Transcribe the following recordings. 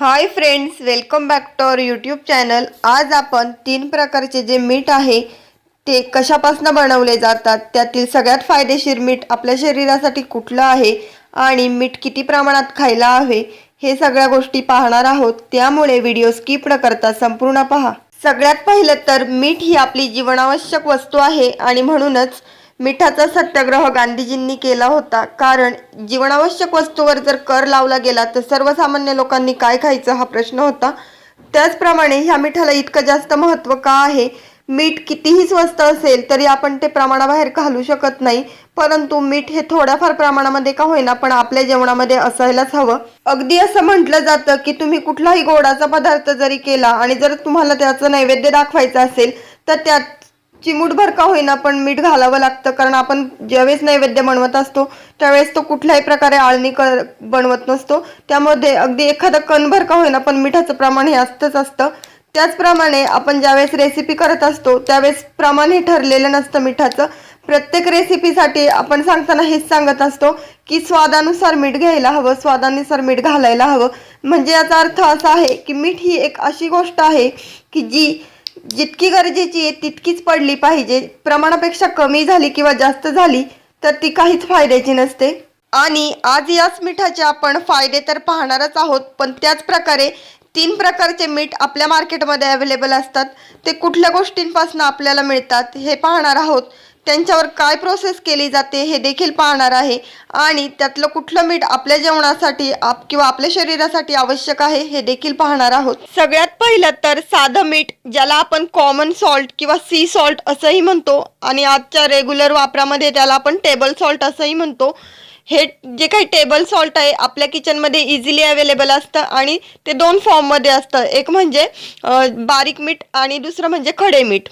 Hi friends welcome back to our YouTube channel. आज आपण तीन प्रकारचे जे मीठ आहे ते कशापासून बनवले जातात? त्यातील सगळ्यात फायदेशीर मीठ आपल्या शरीरासाठी कुठलं आहे आणि मीठ किती प्रमाणात खायला हवे हे सगळ्या गोष्टी पाहणार आहोत. त्यामुळे व्हिडिओ स्किप न करता संपूर्ण पहा. सगळ्यात पहिलं तर मीठ ही आपली जीवनावश्यक वस्तू आहे आणि म्हणूनच मिठाचा सत्याग्रह गांधीजींनी केला होता. कारण जीवनावश्यक वस्तूवर जर कर लावला गेला तर सर्वसामान्य लोकांनी काय खायचं हा प्रश्न होता. त्याचप्रमाणे ह्या मिठाला इतकं जास्त महत्त्व का आहे? मीठ कितीही स्वस्त असेल तरी आपण ते प्रमाणाबाहेर घालू शकत नाही. परंतु मीठ हे थोड्याफार प्रमाणामध्ये का होईना पण आपल्या जेवणामध्ये असायलाच हवं. अगदी असं म्हटलं जातं की तुम्ही कुठलाही गोडाचा पदार्थ जरी केला आणि जर तुम्हाला त्याचं नैवेद्य दाखवायचं असेल तर त्यात चिमूटभर का होईना पण मीठ घालावं लागतं कारण आपण ज्यावेळेस नैवेद्य बनवत असतो त्यावेळेस तो कुठल्याही प्रकारे आळणी कर बनवत नसतो. त्यामध्ये अगदी एखादं कणभर का होईना पण मिठाचं प्रमाण हे असतंच असतं. त्याचप्रमाणे आपण ज्यावेळेस रेसिपी करत असतो त्यावेळेस प्रमाण हे ठरलेलं नसतं मिठाचं. प्रत्येक रेसिपीसाठी आपण सांगताना हेच सांगत असतो की स्वादानुसार मीठ घ्यायला हवं स्वादानुसार मीठ घालायला हवं. म्हणजे याचा अर्थ असा आहे की मीठ ही एक अशी गोष्ट आहे की जी जितकी गरजेची आहे तितकीच पडली पाहिजे. प्रमाणापेक्षा कमी झाली किंवा जास्त झाली तर ती काहीच फायद्याची नसते. आणि आज याच मिठाचे आपण फायदे तर पाहणारच आहोत पण त्याच प्रकारे तीन प्रकारचे मीठ आपल्या मार्केटमध्ये अवेलेबल असतात. ते कुठल्या गोष्टींपासून आपल्याला मिळतात हे पाहणार आहोत. त्यांच्यावर काय प्रोसेस केली जाते हे देखील पाहणार आहे. आणि त्यातलं कुठलं मीठ आपल्या जेवणासाठी आप किंवा आपल्या शरीरासाठी आवश्यक आहे हे देखील पाहणार आहोत. सगळ्यात पहिलं तर साधं मीठ ज्याला आपण कॉमन सॉल्ट किंवा सी सॉल्ट असंही म्हणतो आणि आजच्या रेग्युलर वापरामध्ये त्याला आपण टेबल सॉल्ट असंही म्हणतो. हे जे काही टेबल सॉल्ट आहे आपल्या किचनमध्ये इझिली अवेलेबल असतं आणि ते दोन फॉर्ममध्ये असतं. एक म्हणजे बारीक मीठ आणि दुसरं म्हणजे खडे मीठ.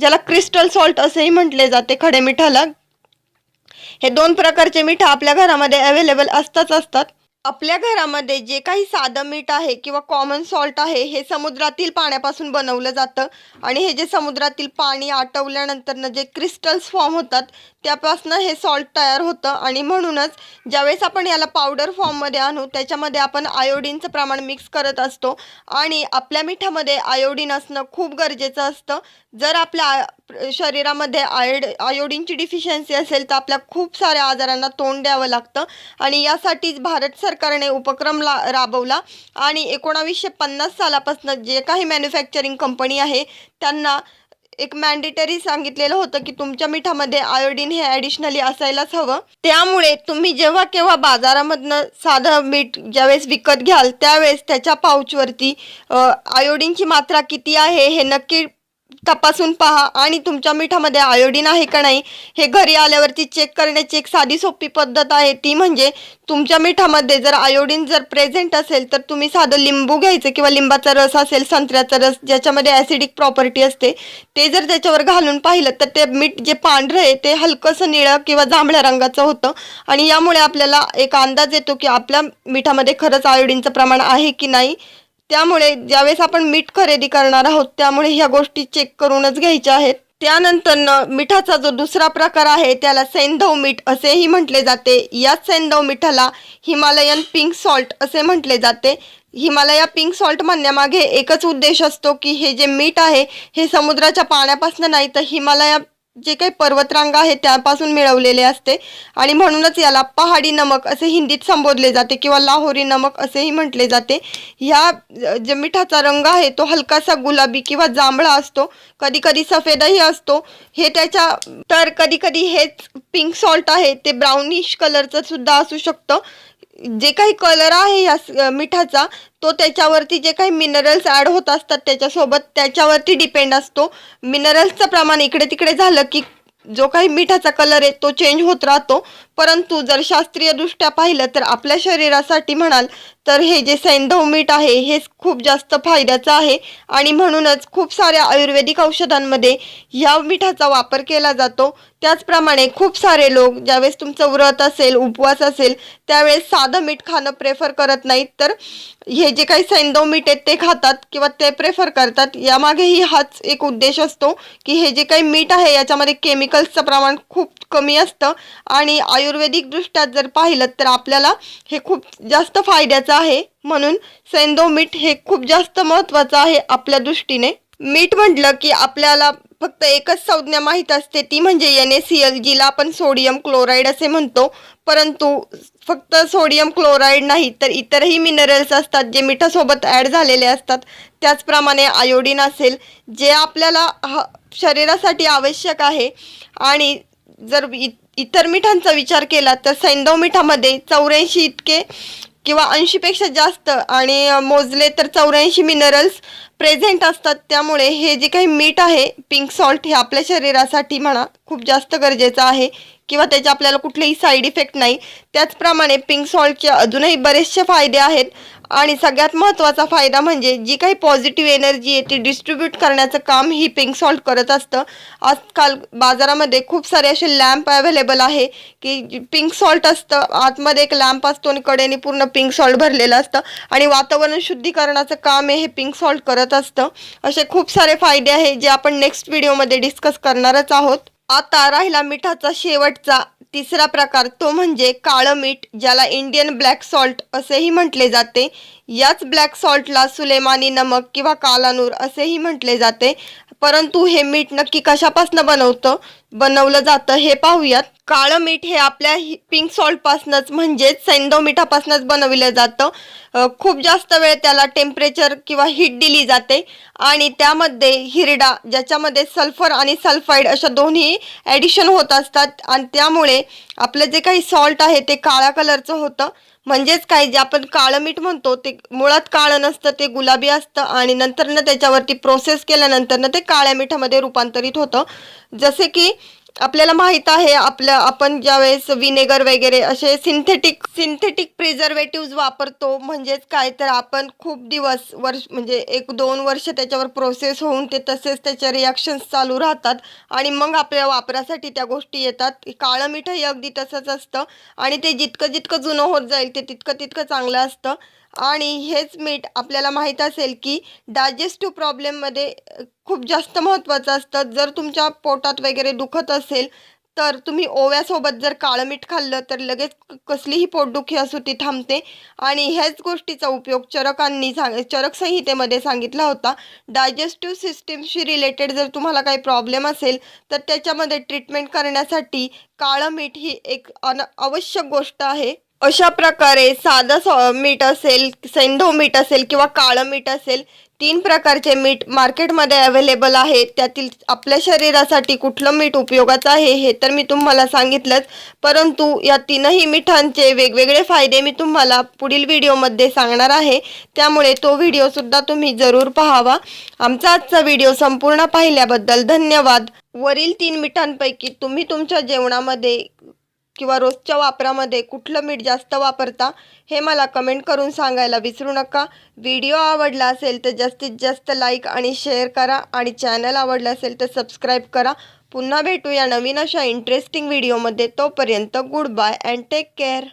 ज्याला क्रिस्टल सॉल्ट असेही म्हटले जाते खडे मिठाला. हे दोन प्रकारचे मिठा आपल्या घरामध्ये अवेलेबल असताच असतात. आपल्या घरामध्ये जे काही साधं मीठ आहे किंवा कॉमन सॉल्ट आहे हे समुद्रातील पाण्यापासून बनवलं जातं. आणि हे जे समुद्रातील पाणी आटवल्यानंतरनं जे क्रिस्टल्स फॉर्म होतात त्यापासून हे सॉल्ट तयार होतं. आणि म्हणूनच ज्यावेळेस आपण याला पावडर फॉर्ममध्ये आणू त्याच्यामध्ये आपण आयोडीनचं प्रमाण मिक्स करत असतो. आणि आपल्या मिठामध्ये आयोडीन असणं खूप गरजेचं असतं. जर आपल्या शरीरामध्ये आयोड आयोडीनची डिफिशियन्सी असेल तर आपल्या खूप साऱ्या आजारांना तोंड द्यावं लागतं. आणि यासाठीच भारत सरकारने उपक्रम ला राबवला आणि एकोणावीसशे पन्नास सालापासून जे काही मॅन्युफॅक्चरिंग कंपनी आहे त्यांना एक मॅन्डेटरी सांगितलेलं होतं की तुमच्या मिठामध्ये आयोडीन हे ॲडिशनली असायलाच हवं. त्यामुळे तुम्ही जेव्हा केव्हा बाजारामधनं साधं मीठ ज्यावेळेस विकत घ्याल त्यावेळेस त्याच्या पाऊचवरती आयोडीनची मात्रा किती आहे हे नक्की तपासून पहा. आणि तुमच्या मिठामध्ये आयोडीन आहे का नाही हे घरी आल्यावरती चेक करण्याची एक साधी सोपी पद्धत आहे. ती म्हणजे तुमच्या मिठामध्ये जर आयोडीन जर प्रेझेंट असेल तर तुम्ही साधं लिंबू घ्यायचं किंवा लिंबाचा रस असेल संत्र्याचा रस ज्याच्यामध्ये ॲसिडिक प्रॉपर्टी असते ते जर त्याच्यावर घालून पाहिलं तर ते मीठ जे पांढरं आहे ते हलकंसं निळं किंवा जांभळ्या रंगाचं होतं. आणि यामुळे आपल्याला एक अंदाज येतो की आपल्या मिठामध्ये खरंच आयोडीनचं प्रमाण आहे की नाही. त्यामुळे ज्यावेळेस आपण मीठ खरेदी करणार आहोत त्यामुळे ह्या गोष्टी चेक करूनच घ्यायच्या आहेत. त्यानंतर मिठाचा जो दुसरा प्रकार आहे त्याला सैंधव मीठ असेही म्हटले जाते. याच सैंधव मिठाला हिमालयन पिंक सॉल्ट असे म्हटले जाते. हिमालया पिंक सॉल्ट म्हणण्यामागे एकच उद्देश असतो की हे जे मीठ आहे हे समुद्राच्या पाण्यापासून नाही तर हिमालया जे काही पर्वतरांग आहे त्यापासून मिळवलेले असते. आणि म्हणूनच याला पहाडी नमक असे हिंदीत संबोधले जाते किंवा लाहोरी नमक असेही म्हटले जाते. ह्या अ, जे मिठाचा रंग आहे तो हलकासा गुलाबी किंवा जांभळा असतो. कधी कधी सफेदही असतो. हे त्याच्या तर कधी कधी हेच पिंक सॉल्ट आहे. ते ब्राउनिश कलरचं सुद्धा असू शकतं. जे काही कलर आहे या मिठाचा तो त्याच्यावरती जे काही मिनरल्स ॲड होत असतात त्याच्यासोबत त्याच्यावरती डिपेंड असतो. मिनरल्सचं प्रमाण इकडे तिकडे झालं की जो काही मिठाचा कलर आहे तो चेंज होत राहतो. परंतु जर शास्त्रीयदृष्ट्या पाहिलं तर आपल्या शरीरासाठी म्हणाल तर हे जे सैंधव मीठ आहे हे खूप जास्त फायद्याचं आहे. आणि म्हणूनच खूप साऱ्या आयुर्वेदिक औषधांमध्ये ह्या मिठाचा वापर केला जातो. त्याचप्रमाणे खूप सारे लोक ज्यावेळेस तुमचं व्रत असेल उपवास असेल त्यावेळेस साधं मीठ खाणं प्रेफर करत नाहीत. तर हे जे काही सैंधव मीठ आहेत ते खातात किंवा ते प्रेफर करतात. यामागेही हाच एक उद्देश असतो की हे जे काही मीठ आहे याच्यामध्ये केमिकल्सचं प्रमाण खूप कमी असतं. आणि आयु आयुर्वेदिक दृष्ट्या जर पाहिलं तर आपल्याला हे खूप जास्त फायद्याचं आहे. म्हणून सैंदो मीठ हे खूप जास्त महत्त्वाचं आहे आपल्या दृष्टीने. मीठ म्हटलं की आपल्याला फक्त एकच संज्ञा माहीत असते ती म्हणजे एन ए सी एल जीला आपण सोडियम क्लोराईड असे म्हणतो. परंतु फक्त सोडियम क्लोराईड नाही तर इतरही मिनरल्स असतात जे मिठासोबत ॲड झालेले असतात. त्याचप्रमाणे आयोडीन असेल जे आपल्याला ह शरीरासाठी आवश्यक आहे. आणि जर इतर मिठांचा विचार केला तर सैंदव मिठामध्ये चौऱ्याऐंशी इतके किंवा ऐंशीपेक्षा जास्त आणि मोजले तर चौऱ्याऐंशी मिनरल्स प्रेझेंट असतात त्यामुळे हे जे काही मीठ आहे पिंक सॉल्ट हे आपल्या शरीरासाठी म्हणा खूप जास्त गरजेचं आहे. किंवा त्याचे आपल्याला कुठलेही साईड इफेक्ट नाही. त्याचप्रमाणे पिंक सॉल्टचे अजूनही बरेचसे फायदे आहेत. आणि सगळ्यात महत्त्वाचा फायदा म्हणजे जी काही पॉझिटिव्ह एनर्जी आहे ती डिस्ट्रीब्यूट करण्याचं काम ही पिंक सॉल्ट करत असतं. आजकाल बाजारामध्ये खूप सारे असे लॅम्प अवेलेबल आहे की पिंक सॉल्ट असतं आतमध्ये एक लॅम्प असतो आणि कडेने पूर्ण पिंक सॉल्ट भरलेलं असतं. आणि वातावरण शुद्धीकरणाचं काम आहे हे पिंक सॉल्ट करत असतं. असे खूप सारे फायदे आहेत जे आपण नेक्स्ट व्हिडिओमध्ये डिस्कस करणारच आहोत. आता राहिला मिठाचा शेवटचा तिसरा प्रकार. तो म्हणजे काळं मीठ ज्याला इंडियन ब्लॅक सॉल्ट असेही म्हटले जाते. याच ब्लॅक सॉल्टला सुलेमानी नमक किंवा कालानूर असेही म्हटले जाते. परंतु हे मीठ नक्की कशापासून बनवतं? बनवलं जातं हे पाहूयात. काळं मीठ हे आपल्या पिंक सॉल्टपासूनच म्हणजेच सैंधव मिठापासूनच बनविलं जातं. खूप जास्त वेळ त्याला टेम्परेचर किंवा हीट दिली जाते. आणि त्यामध्ये हिरडा ज्याच्यामध्ये सल्फर आणि सल्फाईड अशा दोन्ही ॲडिशन होत असतात. आणि त्यामुळे आपलं जे काही सॉल्ट आहे ते काळ्या कलरचं होतं. म्हणजेच काय जे आपण काळं मीठ म्हणतो ते मुळात काळं नसतं ते गुलाबी असतं आणि नंतरनं त्याच्यावरती प्रोसेस केल्यानंतरनं ते काळ्या मिठामध्ये रूपांतरित होतं. जसे की आपल्याला माहीत आहे आपल्या आपण ज्यावेळेस विनेगर वगैरे असे सिंथेटिक सिंथेटिक प्रिझर्वेटिव्ह वापरतो म्हणजेच काय तर आपण खूप दिवस वर्ष म्हणजे एक दोन वर्ष त्याच्यावर प्रोसेस होऊन ते तसेच त्याच्या रिॲक्शन्स चालू राहतात. आणि मग आपल्या वापरासाठी त्या गोष्टी येतात. काळं मिठही अगदी तसंच असतं. आणि ते जितकं जितकं जुनं होत जाईल ते तितकं तितकं चांगलं असतं. आणि हेच मीठ आपल्याला माहीत असेल की डायजेस्टिव्ह प्रॉब्लेममध्ये खूप जास्त महत्त्वाचं असतं. जर तुमच्या पोटात वगैरे दुखत असेल तर तुम्ही ओव्यासोबत जर काळं मीठ खाल्लं तर लगेच कसलीही पोटदुखी असू ती थांबते. आणि ह्याच गोष्टीचा उपयोग चरकांनी सांग चरक संहितेमध्ये सांगितला होता. डायजेस्टिव्ह सिस्टीमशी रिलेटेड जर तुम्हाला काही प्रॉब्लेम असेल तर त्याच्यामध्ये ट्रीटमेंट करण्यासाठी काळं मीठ ही एक अन आवश्यक गोष्ट आहे. अशा प्रकारे साधं सॉ मीठ असेल सेंधो मीठ असेल किंवा काळं मीठ असेल तीन प्रकारचे मीठ मार्केटमध्ये अवेलेबल आहे. त्यातील आपल्या शरीरासाठी कुठलं मीठ उपयोगाचं आहे हे तर मी तुम्हाला सांगितलंच. परंतु या तीनही मिठांचे वेगवेगळे फायदे मी तुम्हाला पुढील व्हिडिओमध्ये सांगणार आहे. त्यामुळे तो व्हिडिओसुद्धा तुम्ही जरूर पाहावा. आमचा आजचा व्हिडिओ संपूर्ण पाहिल्याबद्दल धन्यवाद. वरील तीन मिठांपैकी तुम्ही तुमच्या जेवणामध्ये किंवा रोजच्या वापरामध्ये कुठलं मीठ जास्त वापरता हे मला कमेंट करून सांगायला विसरू नका. व्हिडिओ आवडला असेल तर जास्तीत जास्त लाईक आणि शेअर करा आणि चॅनल आवडलं असेल तर सबस्क्राईब करा. पुन्हा भेटूया नवीन अशा इंटरेस्टिंग व्हिडिओमध्ये. तोपर्यंत goodbye and take care.